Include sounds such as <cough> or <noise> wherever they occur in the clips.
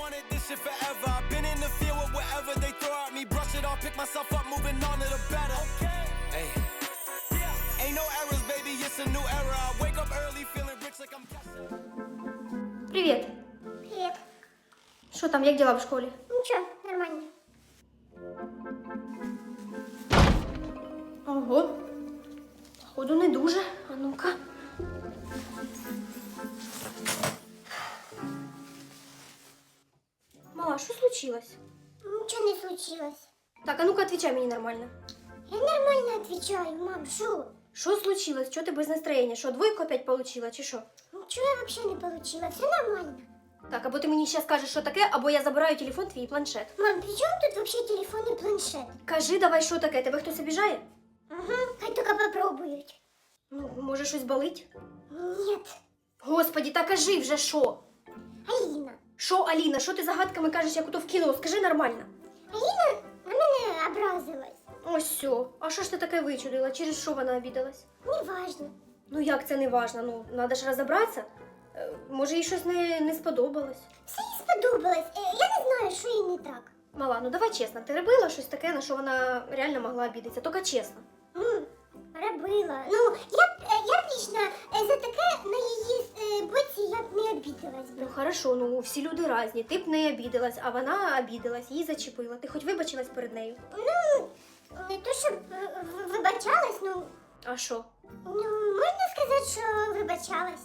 wanted this shit forever. I've been in the field with whatever they throw at me. Brush it off, pick myself up, moving on to the better. Hey. Ain't no errors, baby, it's a new era. I wake up early feeling rich like I'm guessing. Привіт. Привет. Що там, як діла в школі? Ничего, нормально. Ого. Ходу не дуже. А ну-ка. случилось? Ничего не случилось. Так, а ну-ка, отвечай мені нормально. Я нормально отвечаю, мам, шо? Що случилось? Чого ти без настроєння? Що, двойку опять получила, чи що? Ничего я вообще не получила, все нормально. Так, або ти мені ще скажеш, що таке, або я забираю телефон твій і планшет. Мам, при чем тут вообще телефон и планшет? Кажи давай, що таке, тебе хтось обіжає? Ага, хай только попробуют. Ну, може щось болить? Нет. Господі, та кажи вже що? Що, Аліна, що ти загадками кажеш, як ото в кіно? Скажи нормально. Алина на мене образилась. Ось все. А що ж ти таке вичудила? Через що вона обідалась? Неважно. Ну як це не важно? Ну, треба ж розібратися. Е, Може, їй щось не, не сподобалось. Все їй сподобалось. Е, Я не знаю, що їй не так. Мала, ну давай чесно, ти робила щось таке, на що вона реально могла обідатися, тільки чесно. М, Робила. Ну, я б, е, я б лично е, за таке на її е, боці я б не обідалась би. Ну хорошо, ну всі люди різні. Ти б не обідалась, а вона обідалась, її зачепила. Ти хоч вибачилась перед нею? Ну, не то, щоб е, в- вибачалась, ну, А що? ну, можна сказати, що вибачалась.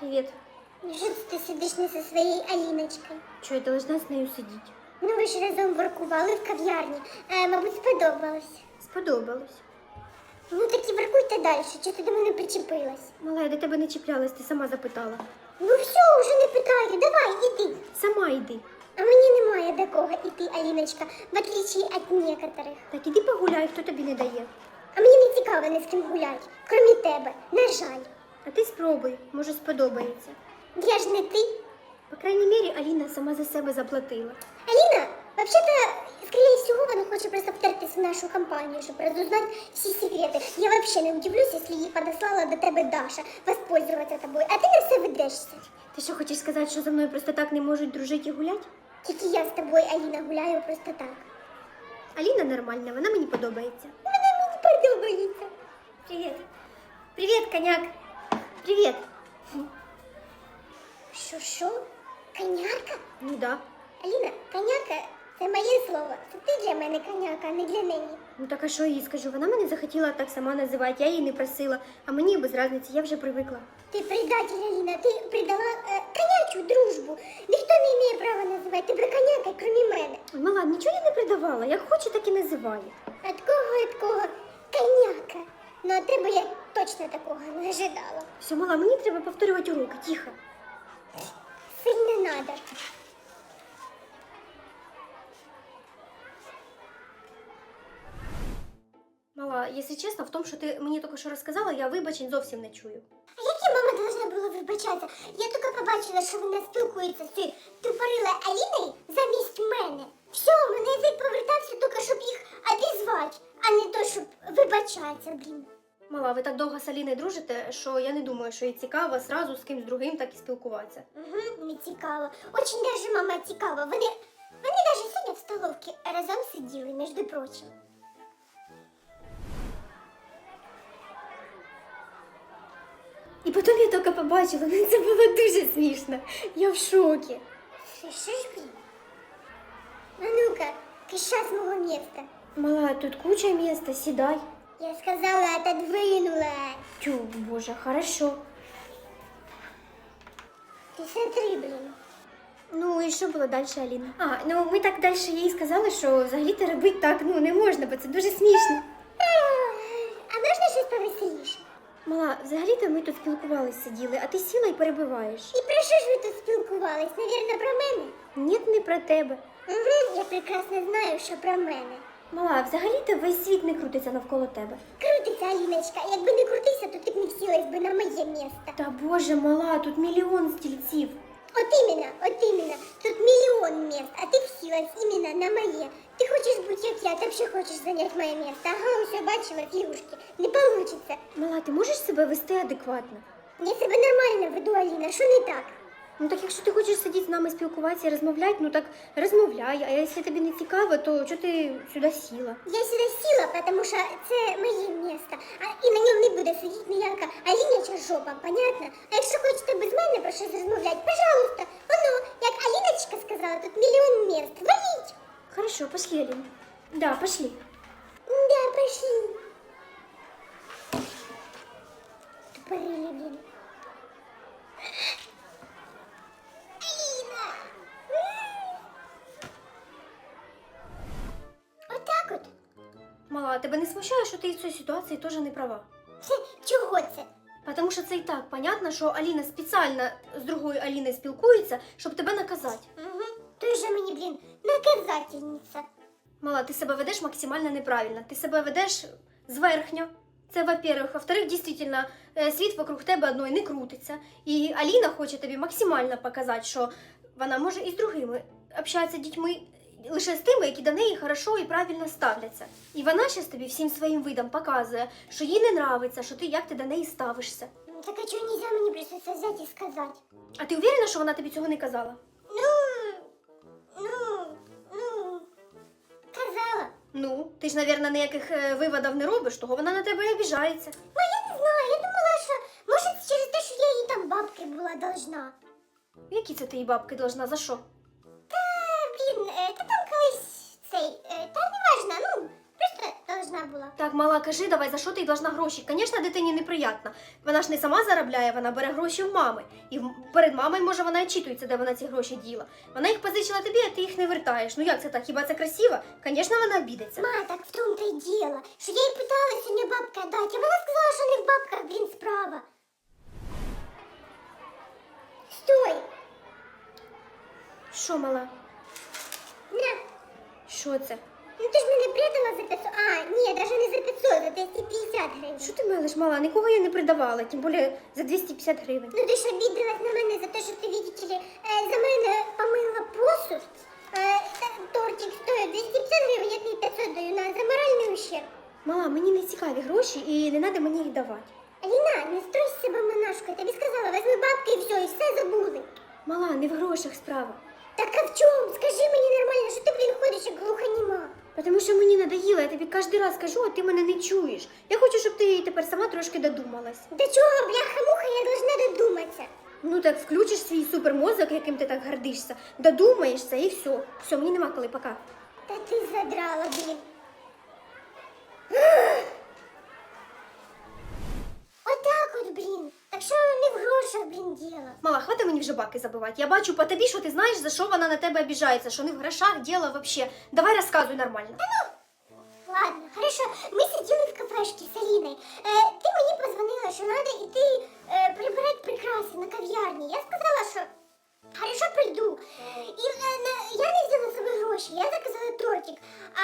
Привіт. Що ти сидиш не зі своєю Аліночкою? Чого я должна з нею сидіти? Ну, ви ж разом воркували в кав'ярні. Е, мабуть, сподобалось. Сподобалось. Ну, так і воркуйте далі, чого ти до мене причепилась. Мала, я до тебе не чіплялась, ти сама запитала. Ну все, вже не питаю, давай, іди. Сама йди. А мені немає до кого іти, Аліночка, в отличие від некоторих. Так іди погуляй, хто тобі не дає. А мені не цікаво ні з ким гуляти, крім тебе, на жаль. А ти спробуй, може сподобається. Я ж не ти. По крайній мірі, Аліна сама за себе заплатила. Аліна, вообще-то, скорее всего, вона хоче просто втертись в нашу компанію, щоб розузнати всі секрети. Я вообще не удивлюсь, якщо її подослала до тебе Даша воспользуватися тобою, а ти на все ведешся. Ти що хочеш сказати, що за мною просто так не можуть дружити і гуляти? Тільки я з тобою, Аліна, гуляю просто так. Аліна нормальна, вона мені подобається. Вона мені подобається. Привіт. Привіт, коняк. Привіт. Що, що? Конярка? Ну да. Аліна, коняка це моє слово. Це ти для мене коняка, а не для неї. Ну так а що я їй скажу? Вона мене захотіла так сама називати, я її не просила, а мені без разниці, я вже привикла. Ти предатель, Аліна, ти предала е, конячу дружбу. Ніхто не має права називати тебе конякою, крім мене. Мала, нічого я не придавала, як хоче, так і називає. От кого, от кого? Коняка. Ну, от тебе я точно такого не ожидала. Все, мала, мені треба повторювати уроки, тихо. Сильно надо. Мала, якщо чесно, в тому, що ти мені тільки що розказала, я вибачень зовсім не чую. А як я мама должна була вибачатися? Я тільки побачила, що вона спілкується з цією тупорилою Аліною замість мене. Все, мене язик повертався тільки, щоб їх обізвати, а не то, щоб вибачатися, блін. Мала, ви так довго з Аліною дружите, що я не думаю, що їй цікаво зразу з кимсь другим так і спілкуватися. Угу, не цікаво. Очень даже, мама, цікаво. Вони, вони даже сьогодні в столовці разом сиділи, між прочим. І потім я тільки побачила, ну це було дуже смішно. Я в шокі. Слышишь, блин? А ну-ка, кыша с моего места. Мала, тут куча міста, сідай. Я сказала, отодвинула. Тю, боже, хорошо. Ты смотри, блин. Ну і що було далі, Аліна? А, ну ми так далі їй сказали, що взагалі-то робити так ну не можна, бо це дуже смішно. А можна щось повеселіше? Мала, взагалі-то ми тут спілкувалися, сиділи, а ти сіла і перебиваєш. І про що ж ви тут спілкувались? Навірно, про мене? Ні, не про тебе. Угу, я прекрасно знаю, що про мене. Мала, взагалі-то весь світ не крутиться навколо тебе. Крутиться, Аліночка. Якби не крутився, то ти б не сілась би на моє місце. Та боже, мала, тут мільйон стільців. От іменно, от іменно. Тут мільйон міст, а ти вхилась іменно на моє. Ти хочеш бути як я, ти взагалі хочеш зайняти моє місце. Ага, усе бачила, фігушки. Не получиться. Мала, ти можеш себе вести адекватно? Я себе нормально веду, Аліна, що не так? Ну так якщо ти хочеш сидіти з нами спілкуватися і розмовляти, ну так розмовляй. А якщо тобі не цікаво, то чого ти сюди сіла? Я сюди сіла, тому що це моє місце, а і на ньому не буде сидіти ніяка Аліняча жопа, понятно? А якщо хочете без мене про щось розмовляти, пожалуйста, воно, як Аліночка сказала, тут мільйон міст. Валіть! Хорошо, пошли, Алін. Да, пошли. Да, пошли. Тупорили, блин. Мала, тебе не смущає, що ти в цій ситуації теж не права? Чого це? Потому що це і так понятно, що Аліна спеціально з другою Аліною спілкується, щоб тебе наказати. Угу. Ти же мені, блін, наказательниця. Мала, ти себе ведеш максимально неправильно. Ти себе ведеш зверхньо. Це, во-первых. Во-вторых, дійсно, е, світ вокруг тебе одної не крутиться. І Аліна хоче тобі максимально показати, що вона може і з другими общатися дітьми лише з тими, які до неї хорошо і правильно ставляться. І вона зараз тобі всім своїм видом показує, що їй не нравиться, що ти як ти до неї ставишся. Ну, Так а чого нельзя мені просто це взяти і сказати? А ти уверена, що вона тобі цього не казала? Ну, ну, ну, казала. Ну, ти ж, мабуть, ніяких е, виводів не робиш, того вона на тебе і обіжається. Ну, я не знаю, я думала, що може через те, що я їй там бабки була должна. Які це ти їй бабки должна? За що? Должна була. Так, мала, кажи, давай, за що ти їй должна гроші? Звісно, дитині неприємно. Вона ж не сама заробляє, вона бере гроші в мами. І в- перед мамою, може, вона очитується, де вона ці гроші діла. Вона їх позичила тобі, а ти їх не вертаєш. Ну як це так? Хіба це красиво? Звісно, вона обідеться. Ма, так в тому-то й діло, що я їй питала сьогодні бабки дати, а вона сказала, що не в бабках, блін, справа. Стой! Що, мала? На, Що це? Ну ти ж мене прятала за 500, а, ні, навіть не за 500, за 250 гривень. Що ти мелиш, мала? Нікого я не придавала, тим більше за 250 гривень. Ну ти ж обідалась на мене за те, що ти, видите ли, е, за мене помила посуд. Е, тортик стоїть 250 гривень, я тобі 500 даю на за моральний ущерб. Мала, мені не цікаві гроші і не треба мені їх давати. Аліна, не строй з себе монашку, я тобі сказала, візьми бабки і все, і все забули. Мала, не в грошах справа. Так а в чому? Скажи мені нормально, що ти, блін, ходиш як глухоніма. Тому що мені надоїло, я тобі кожен раз кажу, а ти мене не чуєш. Я хочу, щоб ти тепер сама трошки додумалась. До чого, бляха-муха, я должна додуматися? Ну так включиш свій супермозок, яким ти так гордишся, додумаєшся і все. Все, мені нема коли, пока. Та ти задрала, блін. Мала, хвати мені вже баки забивати. Я бачу по тобі, що ти знаєш, за що вона на тебе обіжається, що не в грошах діло вообще. Давай розказуй нормально. Ладно, хорошо. Ми сиділи в кафешці з Аліною. Е, ти мені позвонила, що треба йти е, прибирати прикраси на кав'ярні. Я сказала, що хорошо прийду. І е, на- я не взяла з гроші, я заказала тортик. А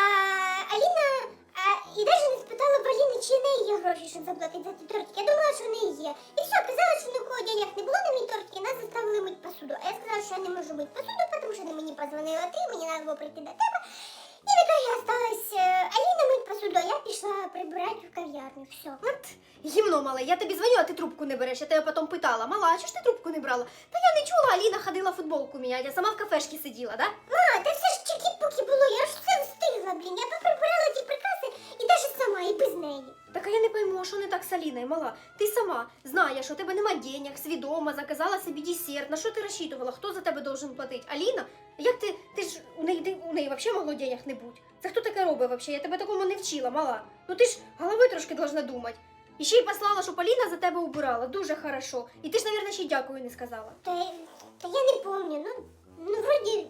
Аліна а, і навіть не спитала в Аліни, чи в неї є гроші, щоб заплатити за ці тортики. Я думала, що в неї є. І все, казала, що ні кого не було на мій і нас заставили мити посуду. А я сказала, що я не можу мити посуду, тому що мені позвонила ти, мені треба було прийти до тебе. І в итоге осталась е, Аліна мить посуду, а я пішла прибирати в кав'ярню. Все. От гімно мале, я тобі дзвоню, а ти трубку не береш. Я тебе потім питала, мала, а чого ж ти трубку не брала? Та я не чула, Аліна ходила футболку міняти, а сама в кафешці сиділа, да? Ма, та все ж чики-пуки було, я ж все встигла, блін. Я поприбирала ті прикраси і навіть сама, і без неї. Так а я не пойму, що не так з Аліною, мала. Ти сама знаєш, що у тебе нема денег, свідома, заказала собі десерт. На що ти розчитувала? Хто за тебе должен платити? Аліна? Як ти, ти ж у неї у неї взагалі могло денег не бути? Це хто таке робить взагалі? Я тебе такому не вчила, мала. Ну ти ж головою трошки должна думати. І ще й послала, щоб Аліна за тебе убирала. Дуже хорошо. І ти ж, мабуть, ще й дякую не сказала. Та, та я не помню, ну, ну вроді,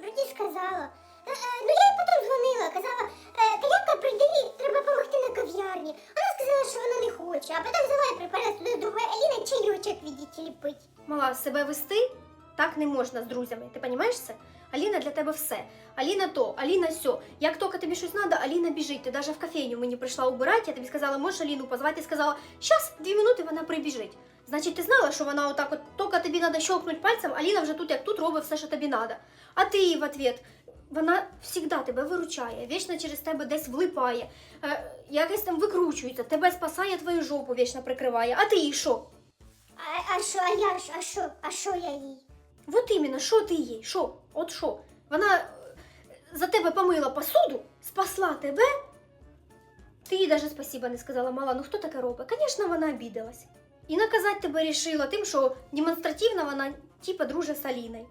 вроді сказала. Е, е, ну я їй потім дзвонила, казала, е, Калявка, прийди, треба допомогти на кав'ярні. Вона сказала, що вона не хоче, а потім взяла і припала сюди з другої Аліни чайочок, видите, ліпить. Мала, себе вести так не можна з друзями. Ти розумієш це? Аліна для тебе все. Аліна то, Аліна сьо. Як тільки тобі щось треба, Аліна біжить. Ти навіть в кофейню мені прийшла убирати, я тобі сказала, можеш Аліну позвати, ти сказала, щас, дві минути вона прибіжить. Значить, ти знала, що вона отак от тільки тобі треба щелкнути пальцем, Аліна вже тут як тут робить все, що тобі треба. А ти їй в ответ. Вона завжди тебе виручає, вічно через тебе десь влипає, е, якось там викручується, тебе спасає, твою жопу вічно прикриває. А ти їй що? А, що, а я а що, а що я їй? Вот іменно, що ти їй? Що? От що? Вона е, за тебе помила посуду, спасла тебе. Ти їй даже спасіба не сказала, мала, ну хто таке робить? Звісно, вона обідалась. І наказати тебе рішила тим, що демонстративно вона типа друже з Аліною.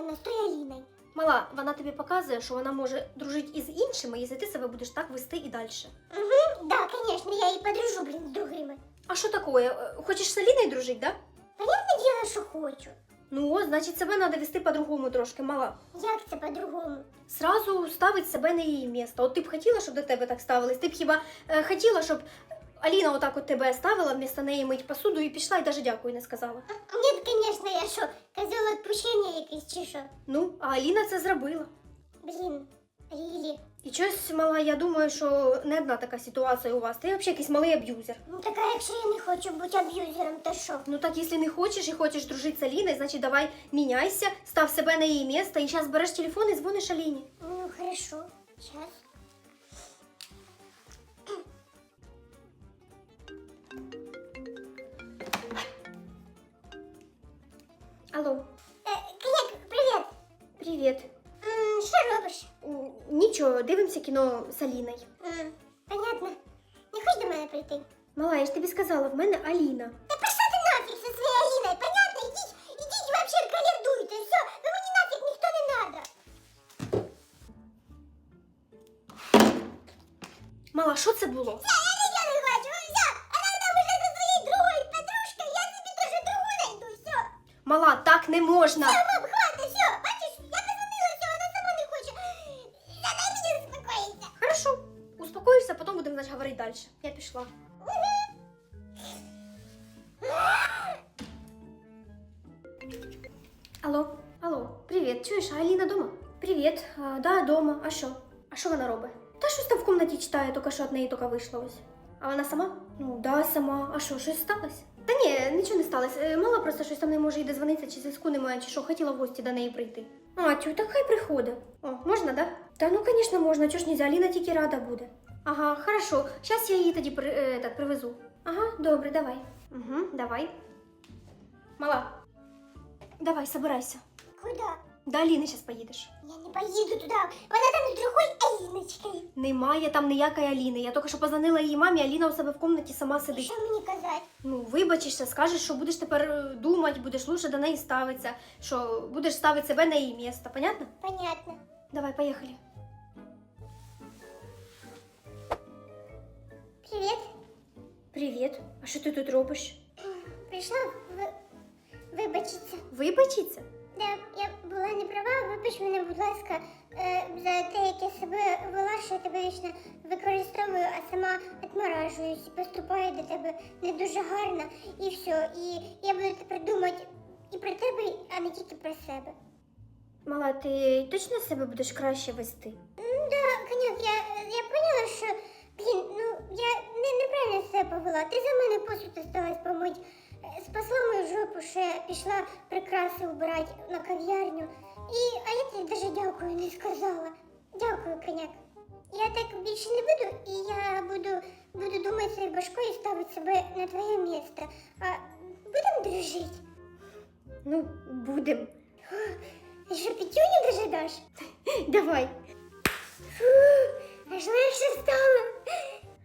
Вона з тою Аліною. Мала, вона тобі показує, що вона може дружити із іншими, якщо ти себе будеш так вести і далі. Угу, да, конечно, я її подружу, блін, з другими. А що таке? Е, Хочеш з Аліною дружити, да? Понятне діло, що хочу. Ну, значить, себе треба вести по-другому трошки, мала. Як це по-другому? Сразу ставить себе на її місце. От ти б хотіла, щоб до тебе так ставились? Ти б хіба е, хотіла, щоб Аліна отак от тебе ставила вмісто неї мить посуду і пішла і навіть дякую не сказала. Ні, конечно, я що, козел відпущення якийсь чи що? Ну, а Аліна це зробила. Блін, Рілі. І щось, мала, я думаю, що не одна така ситуація у вас. Ти взагалі якийсь малий аб'юзер. Ну така, якщо я не хочу бути аб'юзером, то що? Ну так, якщо не хочеш і хочеш дружити з Аліною, значить давай міняйся, став себе на її місце і зараз береш телефон і дзвониш Аліні. Ну, хорошо, сейчас. дивимося кіно з Аліною. М, Понятно. Не хочеш до мене прийти? Мала, я ж тобі сказала, в мене Аліна. Та пішла ти нафіг зі своєю Аліною, понятно? Ідіть, ідіть вообще калядуйте, все, ви мені нафіг ніхто не надо. Мала, що це було? Я, я нічого не хочу, все, вона там уже за своєю другою подружкою, я собі теж другу найду, все. Мала, так не можна. Мам, пішла. Алло, алло, привіт. Чуєш, а Аліна дома? Привіт. А, да, дома. А що? А що вона робить? Та щось там в кімнаті читає, тільки що від неї тільки вийшло ось. А вона сама? Ну, да, сама. А що, щось сталося? Та ні, нічого не сталося. Е, Мала просто щось там не може й дозвонитися, чи зв'язку немає, чи що, хотіла в гості до неї прийти. А, тю, так хай приходить. О, можна, да? Та ну, звісно, можна, чого ж нельзя, Аліна тільки рада буде. Ага, хорошо. Зараз я її тоді при, е, так, привезу. Ага, добре, давай. Угу, давай. Мала. Давай, собирайся. Куда? До Аліни зараз поїдеш. Я не поїду туди, вона там з другою Аліночкою. Немає там ніякої Аліни. Я тільки що позвонила її мамі, Аліна у себе в кімнаті сама І сидить. що мені казати? Ну, вибачишся, скажеш, що будеш тепер е, думати, будеш лучше до неї ставитися, що будеш ставити себе на її місце, понятно? Понятно. Давай, поїхали. Привіт. Привіт. А що ти тут робиш? Прийшла в... вибачитися. Вибачиться? Да, я була не права, вибач мене, будь ласка, е, за те, як я себе вела, що я тебе вічно використовую, а сама відморажуюсь і поступаю до тебе не дуже гарно, і все. І я буду тепер думати і про тебе, а не тільки про себе. Мала, ти точно себе будеш краще вести? М, Да, я, я поняла, що, ну, я не, неправильно себе повела. Ти за мене посуд осталась помить. Е, Спасла мою жопу, я пішла прикраси убирати на кав'ярню. І, а я тобі даже дякую не сказала. Дякую, коняк. Я так більше не буду, і я буду, буду думати своєю башкою і ставити себе на твоє місце. А будемо дружити? Ну, будем. І що п'ятюню даже даш? Давай. Аж легше стало.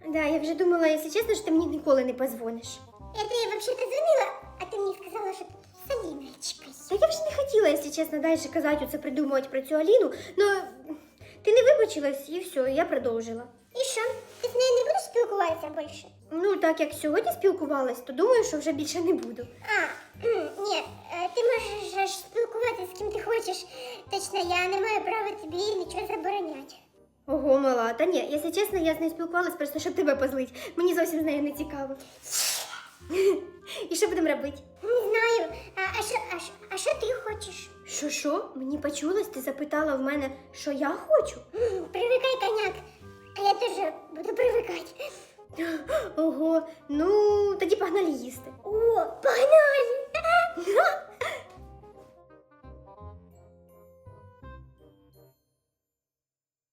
Да, я вже думала, якщо чесно, що ти мені ніколи не позвониш. Я тобі вообще-то дзвонила, а ти мені сказала, що з Аліночкою. Та я вже не хотіла, якщо чесно, далі казати оце придумувати про цю Аліну, но ти не вибачилась і все, я продовжила. І що? Ти з нею не будеш спілкуватися більше? Ну, так як сьогодні спілкувалась, то думаю, що вже більше не буду. А, ні, е, ти можеш спілкуватися з ким ти хочеш. Точно, я не маю права тобі нічого забороняти. Ого, мала. Та ні, якщо чесно, я з нею спілкувалась, просто щоб тебе позлить. Мені зовсім з нею не цікаво. <laughs> І що будемо робити? Не знаю. А, а, що, а, що, а що ти хочеш? Що що? Мені почулось, ти запитала в мене, що я хочу. Привикай, коняк. А я теж буду привикати. <gasps> Ого, ну тоді погнали їсти. О, погнали! <laughs>